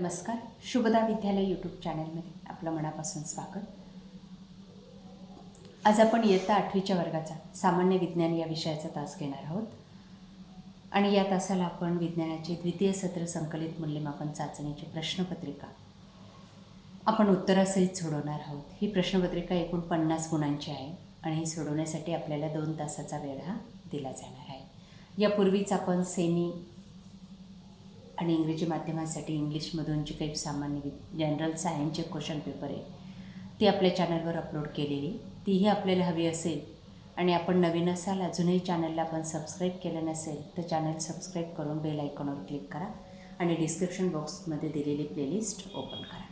नमस्कार. शुभदा विद्यालय यूट्यूब चॅनलमध्ये आपलं मनापासून स्वागत. आज आपण इयत्ता आठवीच्या वर्गाचा सामान्य विज्ञान या विषयाचा तास घेणार आहोत. आणि या तासाला आपण विज्ञानाचे द्वितीय सत्र संकलित मूल्यमापन चाचणीची प्रश्नपत्रिका आपण उत्तरासहित सोडवणार आहोत. ही प्रश्नपत्रिका एकूण पन्नास गुणांची आहे आणि ही सोडवण्यासाठी आपल्याला दोन तासाचा वेळ हा दिला जाणार आहे. यापूर्वीच आपण सेमी आणि इंग्रजी माध्यमांसाठी इंग्लिशमधून जे काही सामान्य जनरल सायन्सचे क्वेश्चन पेपर आहे ती आपल्या चॅनलवर अपलोड केलेली. तीही आपल्याला हवी असेल आणि आपण नवीन असाल अजूनही चॅनलला आपण सबस्क्राईब केलं नसेल तर चॅनल सबस्क्राईब करून बेल आयकॉनवर क्लिक करा आणि डिस्क्रिप्शन बॉक्समध्ये दिलेली प्लेलिस्ट ओपन करा.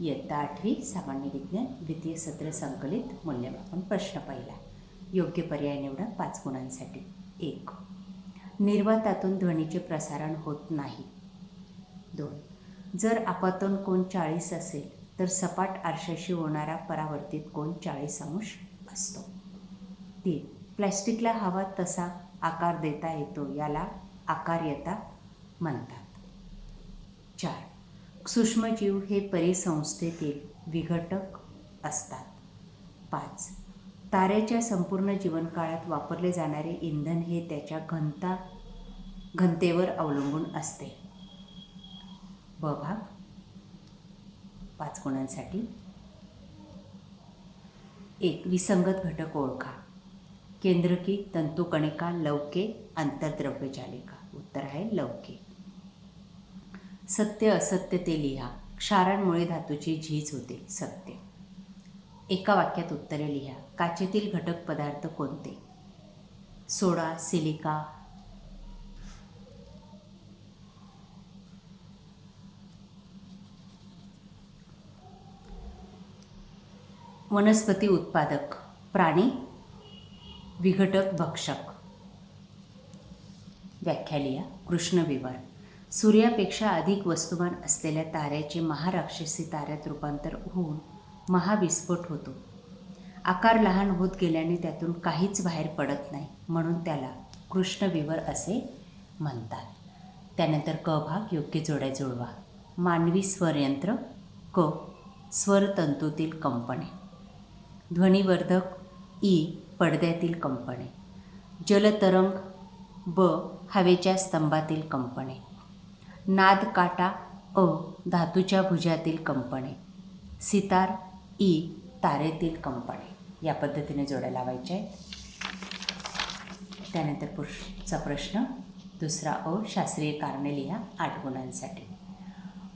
इयत्ता आठवी सामान्य विज्ञान द्वितीय सत्र संकलित मूल्यमापन प्रश्न पहिला. योग्य पर्याय निवडा पाच गुणांसाठी. एक. निर्वातातून ध्वनीचे प्रसारण होत नाही. दोन. जर आपातून कोण चाळीस असेल तर सपाट आरशाशी होणारा परावर्तित कोण चाळीस अंश असतो. तीन. प्लॅस्टिकला हवा तसा आकार देता येतो याला आकार्यता म्हणतात. चार. सूक्ष्मजीव हे परिसंस्थेतील विघटक असतात. पाच. ताऱ्याच्या संपूर्ण जीवनकाळात वापरले जाणारे इंधन हे त्याच्या घनता घनतेवर अवलंबून असते. ब भाग. पाच गुणांसाठी. एक विसंगत घटक ओळखा. केंद्रकी तंतुकणिका लवके आंतरद्रव्यजालिका उत्तर आहे लवके सत्य असत्य ते लिहा. क्षारांमुळे धातूची झीज होते. सत्य. एका वाक्यात उत्तरे लिहा. काचेतील घटक पदार्थ कोणते? Soda silica. वनस्पती उत्पादक प्राणी. विघटक भक्षक. व्याख्या लिहा. कृष्णविवर सूर्यापेक्षा अधिक वस्तुमान असलेल्या ताऱ्याचे महाराक्षसी ताऱ्यात रूपांतर होऊन महाविस्फोट होतो. आकार लहान होत गेल्याने त्यातून काहीच बाहेर पडत नाही म्हणून त्याला कृष्णविवर असे म्हणतात. त्यानंतर क भाग योग्य जोड्या जुळवा. मानवी स्वरयंत्र क स्वरतंतूतील कंपने. ध्वनिवर्धक ई पडद्यातील कंपने. जलतरंग ब हवेच्या स्तंभातील कंपने. नाद काटा अ धातूच्या भुजातील कंपने. सितार ई तारेतील कंपने. या पद्धतीने जोड्या लावायच्या आहेत. त्यानंतर पुरुषचा प्रश्न दुसरा अ शास्त्रीय कारणे लिहा आठ गुणांसाठी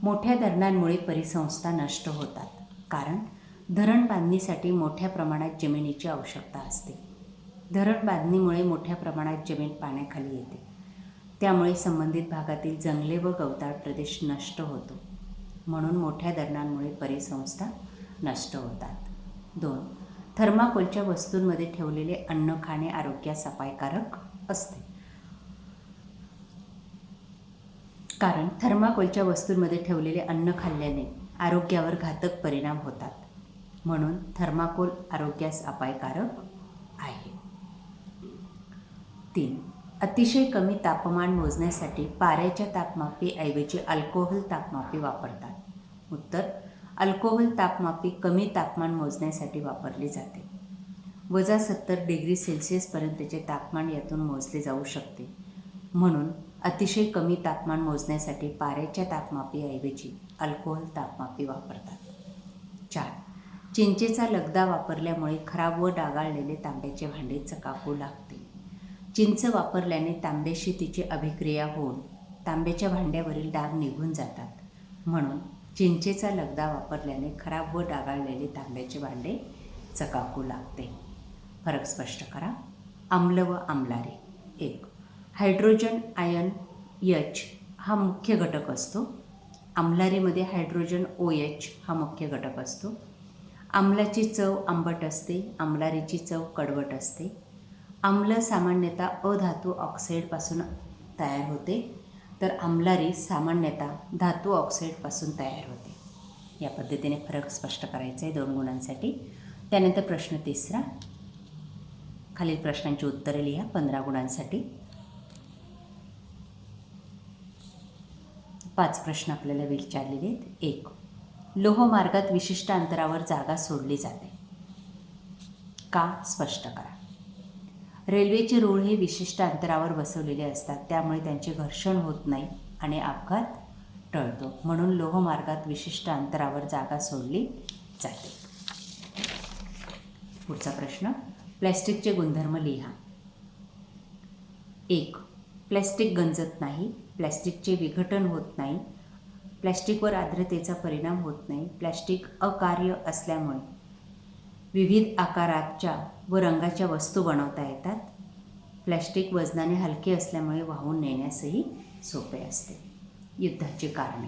मोठ्या धरणांमुळे परिसंस्था नष्ट होतात कारण धरण बांधणीसाठी मोठ्या प्रमाणात जमिनीची आवश्यकता असते. धरण बांधणीमुळे मोठ्या प्रमाणात जमीन पाण्याखाली येते. त्यामुळे संबंधित भागातील जंगले व गवताळ प्रदेश नष्ट होतो. म्हणून मोठ्या धरणांमुळे परिसंस्था नष्ट होतात. दोन थर्माकोलच्या वस्तूंमध्ये ठेवलेले अन्न खाणे आरोग्यास अपायकारक असते. कारण थर्माकोलच्या वस्तूंमध्ये ठेवलेले अन्न खाल्ल्याने आरोग्यावर घातक परिणाम होतात. म्हणून थर्माकोल आरोग्यास अपायकारक आहे. तीन अतिशय कमी तापमान मोजण्यासाठी पाऱ्याच्या तापमापीऐवजी अल्कोहोल तापमापी वापरतात. उत्तर अल्कोहोल तापमापी कमी तापमान मोजण्यासाठी वापरली जाते. वजा सत्तर डिग्री सेल्सिअसपर्यंतचे तापमान यातून मोजले जाऊ शकते. म्हणून अतिशय कमी तापमान मोजण्यासाठी पाऱ्याच्या तापमापीऐवजी अल्कोहोल तापमापी वापरतात. चार. चिंचेचा लगदा वापरल्यामुळे खराब व डागाळलेले तांब्याचे भांडे चकाकू लागते. चिंच वापरल्याने तांब्याशी तिची अभिक्रिया होऊन तांब्याच्या भांड्यावरील डाग निघून जातात. म्हणून चिंचेचा लगदा वापरल्याने खराब व डागाळलेले तांब्याचे भांडे चकाकू लागते. फरक स्पष्ट करा. आम्ल व आम्लारी. एक हायड्रोजन आयन यच हा मुख्य घटक असतो. आम्लारीमध्ये हायड्रोजन ओ एच हा मुख्य घटक असतो. आम्लाची चव आंबट असते. आम्लारीची चव कडवट असते. आम्ल सामान्यतः अधातू ऑक्साईडपासून तयार होते. तर आम्लारी सामान्यतः धातू ऑक्साईडपासून तयार होते. या पद्धतीने फरक स्पष्ट करायचा आहे दोन गुणांसाठी. त्यानंतर प्रश्न तिसरा. खालील प्रश्नांची उत्तरे लिहा पंधरा गुणांसाठी. पाच प्रश्न आपल्याला विचारलेले आहेत. एक लोहमार्गात विशिष्ट अंतरावर जागा सोडली जाते. का? स्पष्ट करा. रेल्वेचे रूळ हे विशिष्ट अंतरावर बसवलेले असतात. त्यामुळे त्यांचे घर्षण होत नाही आणि अपघात टळतो. म्हणून लोहमार्गात विशिष्ट अंतरावर जागा सोडली जाते. पुढचा प्रश्न. प्लॅस्टिकचे गुणधर्म लिहा. एक प्लॅस्टिक गंजत नाही. प्लॅस्टिकचे विघटन होत नाही. प्लॅस्टिकवर आर्द्रतेचा परिणाम होत नाही. प्लॅस्टिक अकार्य असल्यामुळे विविध आकाराच्या व रंगाच्या वस्तू बनवता येतात. प्लॅस्टिक वजनाने हलके असल्यामुळे वाहून नेण्यासही सोपे असते. युद्धाची कारणे.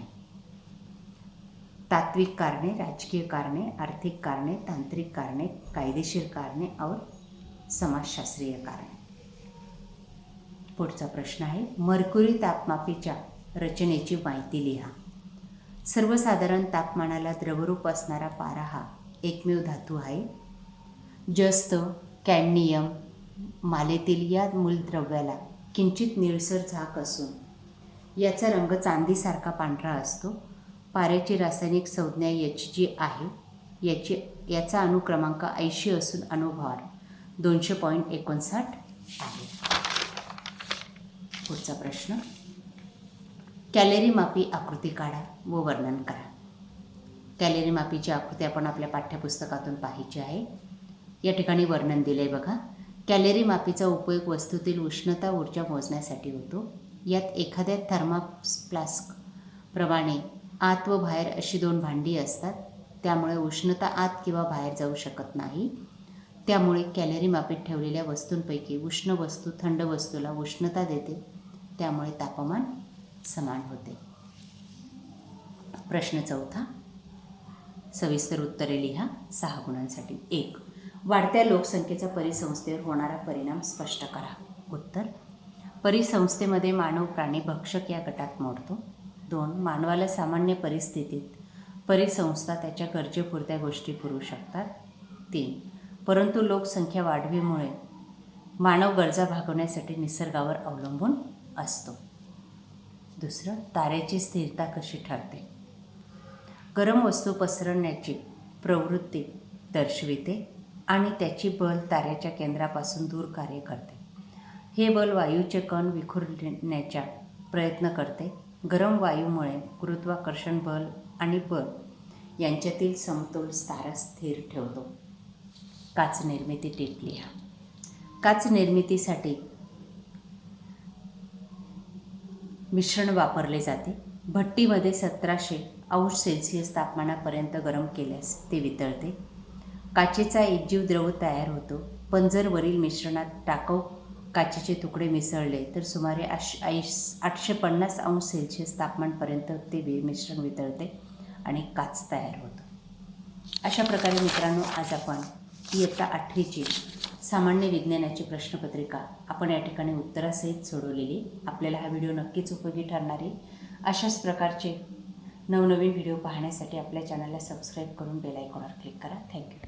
तात्विक कारणे राजकीय कारणे आर्थिक कारणे तांत्रिक कारणे कायदेशीर कारणे और समाजशास्त्रीय कारणे. पुढचा प्रश्न आहे मर्क्युरी तापमापीच्या रचनेची माहिती लिहा. सर्वसाधारण तापमानाला द्रवरूप असणारा पारा हा एकमेव धातू आहे. जस्त कॅडनियम मालेतील या मूलद्रव्याला किंचित निळसर झाक असून याचा रंग चांदीसारखा पांढरा असतो. पाऱ्याची रासायनिक संज्ञा याची जी आहे याची याचा अनुक्रमांक ऐंशी असून अणुभार दोनशे पॉईंट एकोणसाठ आहे. पुढचा प्रश्न. कॅलरी मापी आकृती काढा व वर्णन करा. कॅलरी मापीची आकृती आपण आपल्या पाठ्यपुस्तकातून पाहायची आहे. या ठिकाणी वर्णन दिलं आहे बघा. कॅलरी मापीचा उपयोग वस्तूतील उष्णता ऊर्जा मोजण्यासाठी होतो. यात एखाद्या थर्मास फ्लास्क प्रमाणे आत व बाहेर अशी दोन भांडी असतात. त्यामुळे उष्णता आत किंवा बाहेर जाऊ शकत नाही. त्यामुळे कॅलरी मापीत ठेवलेल्या वस्तूंपैकी उष्ण वस्तू थंड वस्तूला उष्णता देते. त्यामुळे तापमान समान होते. प्रश्न चौथा. सविस्तर उत्तरे लिहा. सहा गुणांसाठी एक. वाढत्या लोकसंख्येचा परिसंस्थेवर होणारा परिणाम स्पष्ट करा. उत्तर परिसंस्थेमध्ये मानव प्राणी भक्षक या गटात मोडतो. दोन मानवाला सामान्य परिस्थितीत परिसंस्था त्याच्या गरजेपुरत्या गोष्टी पुरवू शकतात. तीन परंतु लोकसंख्या वाढवीमुळे मानव गरजा भागवण्यासाठी निसर्गावर अवलंबून असतो. दुसरं ताऱ्याची स्थिरता कशी ठरते? गरम वस्तू पसरण्याची प्रवृत्ती दर्शविते. आणि त्याची बल ताऱ्याच्या केंद्रापासून दूर कार्य करते. हे बल वायूचे कण विखुरण्याचा प्रयत्न करते. गरम वायूमुळे गुरुत्वाकर्षण बल आणि बल यांच्यातील समतोल तारा स्थिर ठेवतो. काच निर्मिती टीप लिहा. काच निर्मितीसाठी मिश्रण वापरले जाते. भट्टीमध्ये सतराशे अंश सेल्सिअस तापमानापर्यंत गरम केल्यास ते वितळते. काचेचा एकजीव द्रव तयार होतो. पण जर वरील मिश्रणात टाकाऊ काचेचे तुकडे मिसळले तर सुमारे आश ऐश आठशे पन्नास अंश सेल्सिअस तापमानपर्यंत ते वि मिश्रण वितळते आणि काच तयार होतो. अशा प्रकारे मित्रांनो आज आपण इयत्ता आठवीची सामान्य विज्ञानाची प्रश्नपत्रिका आपण या ठिकाणी उत्तरासहित सोडवलेली. आपल्याला हा व्हिडिओ नक्कीच उपयोगी ठरणारी अशाच प्रकारचे नवनवीन व्हिडिओ पाहण्यासाठी आपल्या चॅनलला सबस्क्राईब करून बेल आयकॉनवर क्लिक करा. थँक्यू.